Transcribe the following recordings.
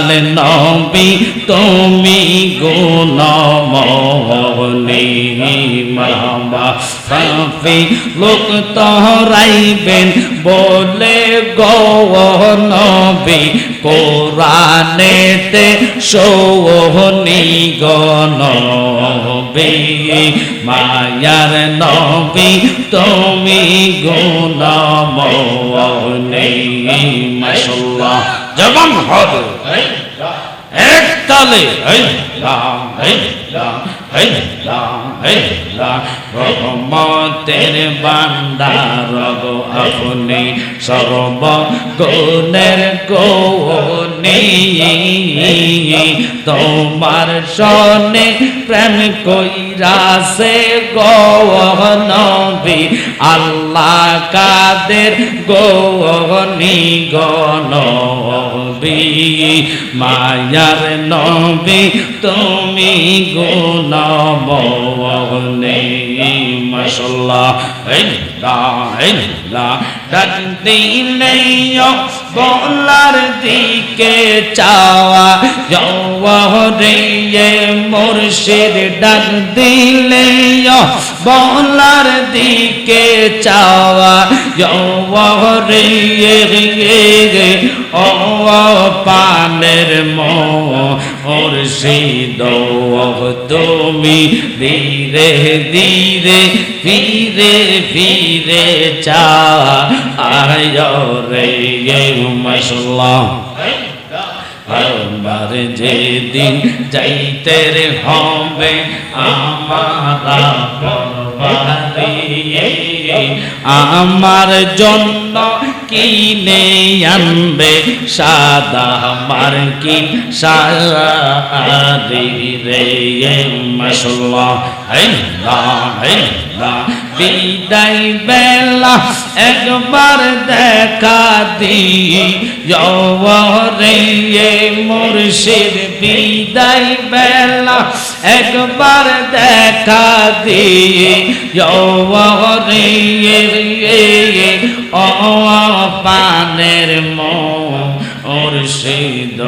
দয়াল নবী, তুমি গুণমনি মামা। সাফি লোক তহরাইবেন বলে, গো নবী, কোরআনেতে সৌহনি গনবী মায়ার নবী, তুমি গুণমনি মাশাল্লাহ যেমন হবে এক তালে রহমতের বান্দা রব আপনি সর্ব গুণের গৌনী তোমার সনে প্রেম কইরাছে গনবী আল্লাহ কাদের গনি গনবী মায়ার নবী তুমি গুণমনে মশাল্লাহ ডাক দিলে বলার দিকে চাওয়া জওয়ারে মুর্শিদ ডাক দিলে বলার দিকে চাওয়া জওয়ারে ও পানের মোর শীদ তুমি ধীরে ধীরে ফিরে ফিরে চা আয় রে মশলা। আমার যেদিন যাইতে রে হবে আমার আমার জন্য কিনে আনবে সাদা আমার মার্কিন সারি রে মশলা বিদায় বেলা একবার দেখা দিই রে মুর্শিদ বিদায় বেলা একবার দেখা দিই রে ও পানের মো ওর শীদ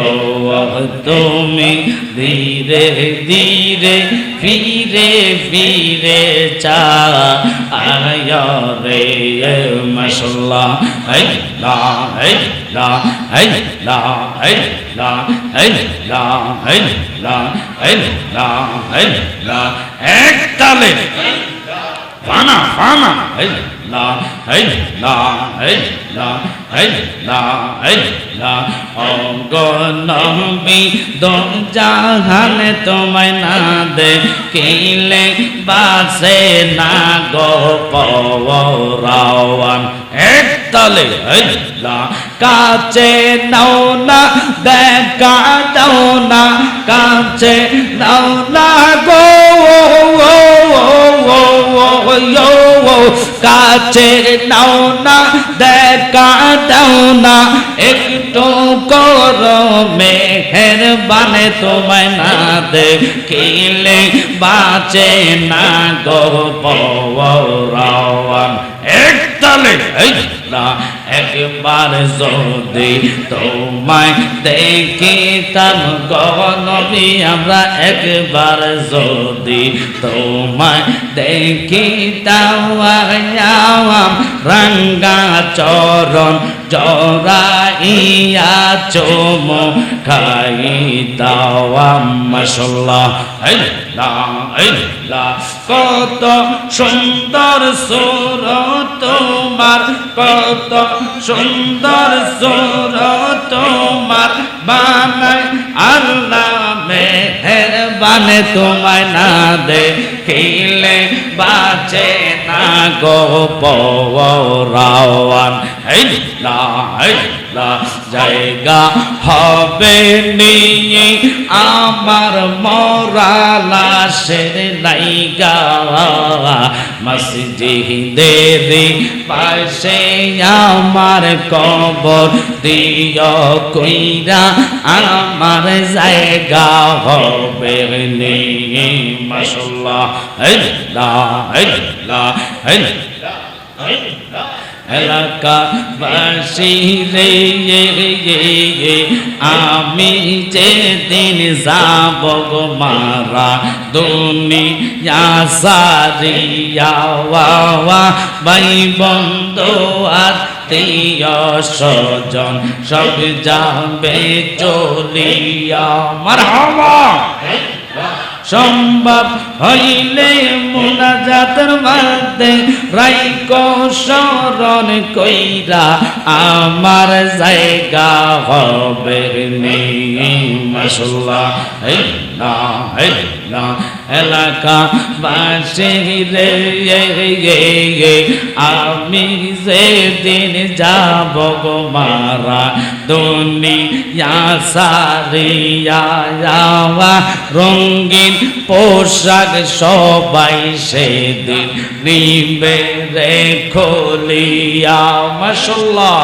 তুমি ধীরে ধীরে ফিরে ফিরে চা আয় রে মশলা লা লা ला লা লা লা লা এক তালে ফানা ফানা লা লা লা লা লা অগনবী দম জাহান তোমায় না দে কিলে বাসে না গো পরাওয়ান এক তালে লা কাছে নাও না, দেখা দাও না কাছে নাও না গো কাছে নাও না দেখা দাও না একটু কর মেহের বানে তোমায় না দেখিলে বাঁচে না গো পরাওয়ান এক তালে না, একবার যদি তোমায় দেখিতাম গনবী আমরা একবার যদি তোমায় দেখিতাম রাঙ্গা চরণ জরাইয়া চোম খাই দাওয়াম মশলা কত সুন্দর সুর তোমার, কত সুন্দর সুর তোমার। বানাই আল্লাহ মেহের বানে তোমায় না দে খিলে বাঁচে না গো পরাওয়ান হেলা হেলা জায়গা হবে নিয়ে আমার মরা লাশের নাইগা মসজিদের পাশে আমার কবর দিয় কইরা আমার জায়গা হবে নিয়ে। মাসাল্লাহ হেলা হেলা হেলা এলাকাবাসী রে আমি যেদিন যাব গো মারা দুনিয়া সারিয়া ভাই বন্ধু আত্মীয় স্বজন সব যাবে চলিয়া মারহাবা সম্ভব হইলে মুনাজাতের মধ্যে রাইক শরণ কইরা আমার জায়গা হবে নেই মশলা না না এলাকা বাসে রে আমি যেদিন যাব গো মারা, দুনিয়া সারিয়া রঙিন পোশাক সবাই সেদিন নিবে রে খলিয়া মশলা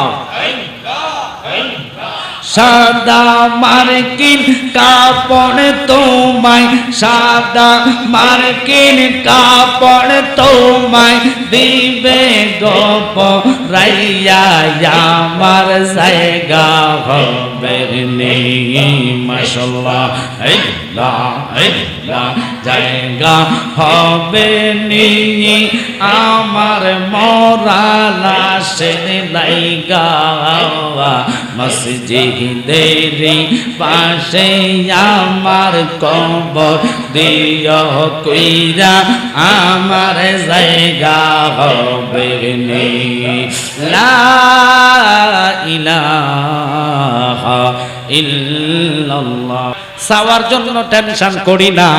সাদা মার্কিন কাপড় তোমায়, সাদা মার্কিন কাপড় তোমায় দিবে গপ রাইয়া আমার জায়গা হবে মশলা জায়গা হবে নি আমার মরা লাশের লাইগা মসজিদেরি পাশে আমার কবর দিয় কইরা আমার জায়গা হবে নি। লা ইলাহা ইল্লাল্লাহ। সাওয়ার জন্য টেনশন করি না।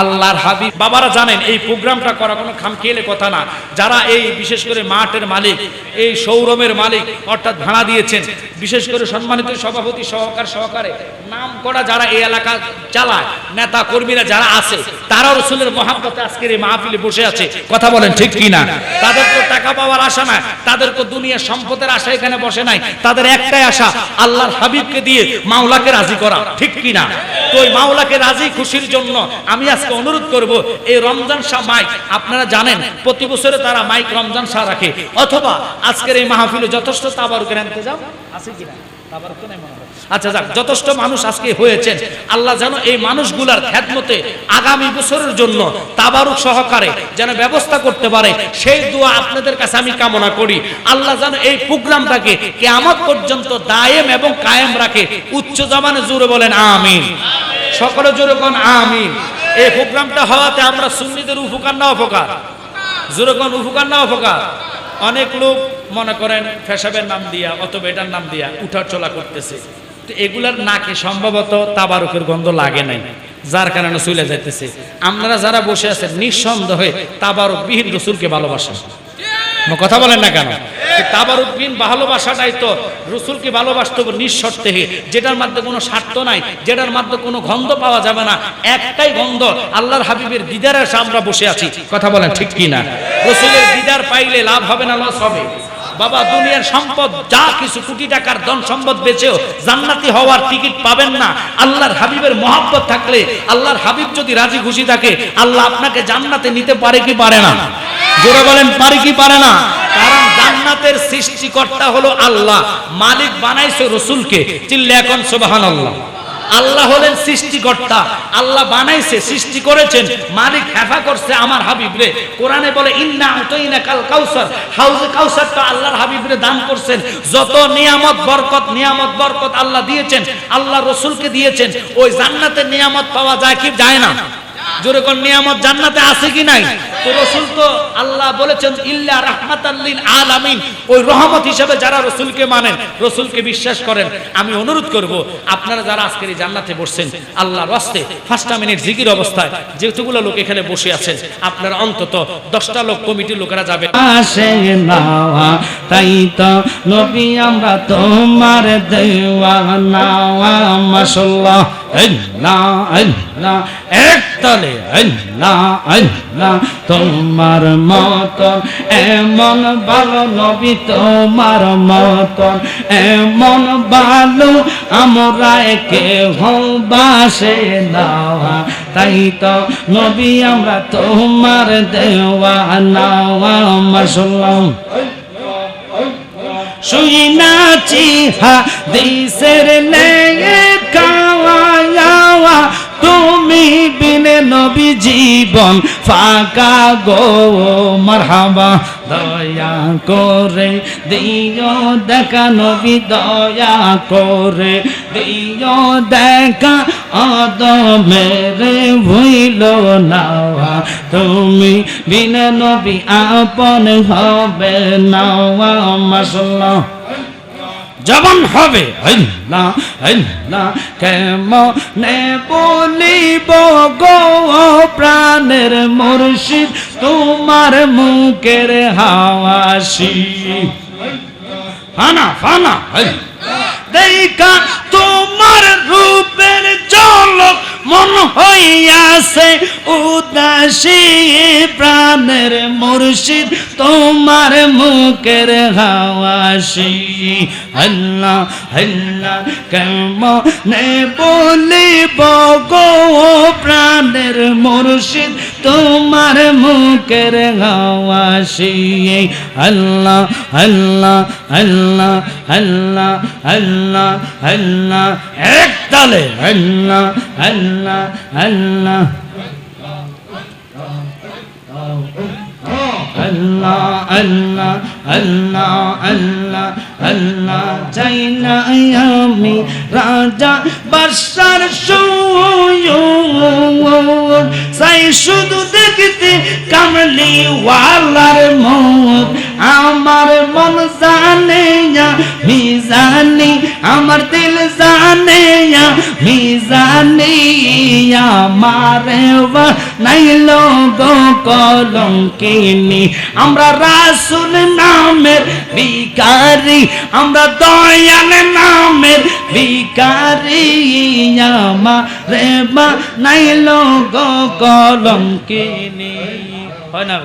আল্লাহর হাবিব, বাবারা জানেন, এই প্রোগ্রামটা করা কোনো খামখেয়ালে কথা না। যারা এই, বিশেষ করে মাঠের মালিক, এই শৌরমের মালিক, অর্থাৎ ভাড়া দিয়েছেন, বিশেষ করে সম্মানিত সভাপতি সহকার সহকারে, নাম করা যারা এই এলাকা চালায়, নেতা কর্মীরা যারা আছে তারা রসুলের মহাব্বতে আজকের এই মাহফিলে বসে আছে। কথা বলেন ঠিক কি না? তাদের তো টাকা পাওয়ার আশা না তো দুনিয়ার সম্পদের আশা এখানে বসে নাই, তাদের একটাই আশা, আল্লাহর হাবিবকে দিয়ে মাওলাকে রাজি করা, ঠিক কি না? ওই মাওলাকে রাজি খুশির জন্য আমি আজকে অনুরোধ করব, এই রমজান শাহ মাইক, আপনারা জানেন, প্রতি বছরে তারা মাইক রমজান শাহ রাখে অথবা আজকের এই মাহফিলে যথেষ্ট তাবারুকের যাও আছে কিনা তাবারুক তো নাই। আচ্ছা যাক, যথেষ্ট মানুষ আজকে হয়েছেন। আল্লাহ যেন এই মানুষগুলার খ্যাতমতে আগামী বছরের জন্য তাবারুক সহকারে যেন ব্যবস্থা করতে পারে, সেই দোয়া আপনাদের কাছে আমি কামনা করি। আল্লাহ যেন এই প্রোগ্রামটাকে কেয়ামত পর্যন্ত দায়েম এবং কায়েম রাখে। উচ্চ জমানে জুড়ে বলেন, আমিন। সকলে জোরে কোন আমিন। এই প্রোগ্রামটা হওয়াতে আমরা সুন্নিদের উপকার না অপকার? জোরে কোন উপকার না অপকার? অনেক লোক মনে করেন, ফেসাবের নাম দিয়া, অথবা এটার নাম দিয়া, উঠার চলা করতেছে। তো এগুলার নাকে সম্ভবত তাবারুকের গন্ধ লাগে নাই, যার কারণে চলে যাইতেছে। আপনারা যারা বসে আছেন, নিঃসন্দেহে তাবারুক বিহীন রসুলকে ভালোবাসেন। কথা বলেন না কেন? তাবারুক বিন ভালোবাসাটাই তো রসুলকে ভালোবাসতে হবে নিঃশর্তে যেটার মধ্যে কোনো স্বার্থ নাই, যেটার মধ্যে কোনো গন্ধ পাওয়া যাবে না, একটাই গন্ধ আল্লাহর হাবিবের দিদারের আমরা বসে আছি। কথা বলেন ঠিক কি না রসুলের দিদার পাইলে লাভ হবে না, লস হবে। বাবা, দুনিয়ার সম্পদ, যা কিছু কোটি টাকার ধন সম্পদ বেচেও জান্নাতি হওয়ার টিকিট পাবেন না। আল্লাহর হাবিবের মহাব্বত থাকলে, আল্লাহর হাবিব যদি রাজি খুশি থাকে, আল্লাহ আপনাকে জান্নাতে নিতে পারে কি পারে না? জোরে বলেন, পারে কি পারে না? কারণ জান্নাতের সৃষ্টিকর্তা হলো আল্লাহ। মালিক বানাইছে রসুলকে। চিল্লে এখন সুবাহান আল্লাহ আল্লাহ হলেন সৃষ্টিকর্তা। আল্লাহ বানাইছে, সৃষ্টি করেছেন। মালিক হেফা করছে আমার হাবিবরে। কোরআনে বলে, ইন্না আতাইনা কাল কাউসার। হাউজে কাউসার তো আল্লাহর হাবিবরে দান করছেন। যত নিয়ামত বরকত নিয়ামত বরকত আল্লাহ দিয়েছেন, আল্লাহ রসুলকে দিয়েছেন, ওই জান্নাতের নিয়ামত পাওয়া যায় কি যায় না? জোরে কোন, নিয়ামত জান্নাতে আছে কি নাই? তো রসুল তো আল্লাহ বলেছেন, ইল্লা রাহমাতাল্লিল আলামিন। ওই রহমত হিসেবে যারা রসুলকে মানেন, রসুলকে বিশ্বাস করেন, আমি অনুরোধ করব, আপনারা যারা আজকের এই জান্নাতে বসছেন, আল্লাহর রাস্তে পাঁচটা মিনিট জিকির অবস্থায় যেহেতুগুলো লোক এখানে বসে আছেন, আপনারা অন্তত দশটা লোক কমিটির লোকেরা যাবে। তাই তো নবী, আমরা তোমার দেওয়া নাওয়া মাসাল্লাহ আল্লাহ আল্লাহ তোমার মতন, এমন ভালো নবী তোমার মতন, এমন ভালো আমরা একে বাসে নাওয়া তাই তো নবী আমরা তোমার দেওয়া নাওয়া মাসাল্লাহ শুই নাচি হাদিসের লেখাওয়া তুমি বিনে নবী জীবন ফাঁকা গো মারহাবা, দয়া করে দিও, দেখা নবী, দয়া করে দিও, দেখা অদমেরে ভুইল না তুমি বিনে নবী আপন হবে নাওয়া মাসাল্লাহ জবান হবে। কেমনে বলিব প্রাণের মুর্শিদ? তোমার মুখের হাওয়াসি ফানা ফানা দেখা তোমার রূপের জলক মন হইয়াছে উদাসী প্রাণের মুর্শিদ, তোমার মুখের হাওয়াসি। হল্লা কেম নে বলিব গো প্রাণের মুর্শিদ? তোমার মুখের হাওয়াসি আল্লাহ আল্লাহ আল্লাহ আল্লাহ আল্লাহ আল্লাহ এক তালে আল্লাহ আল্লাহ আল্লাহ আল্লাহ আল্লাহ আল্লাহ আল্লাহ আমি রাজা বাসার সাই শুধু দেখতে কামলি ওয়ালার মুখ আমার মন জানে মিজানি আমার দিল জানে মিজানি আমারে নাইল আমরা রাসুল নামের ভিকারি আমরা দয়াল নামের ভিকারি আমারে নাইল গো কলঙ্কিনী। হয় না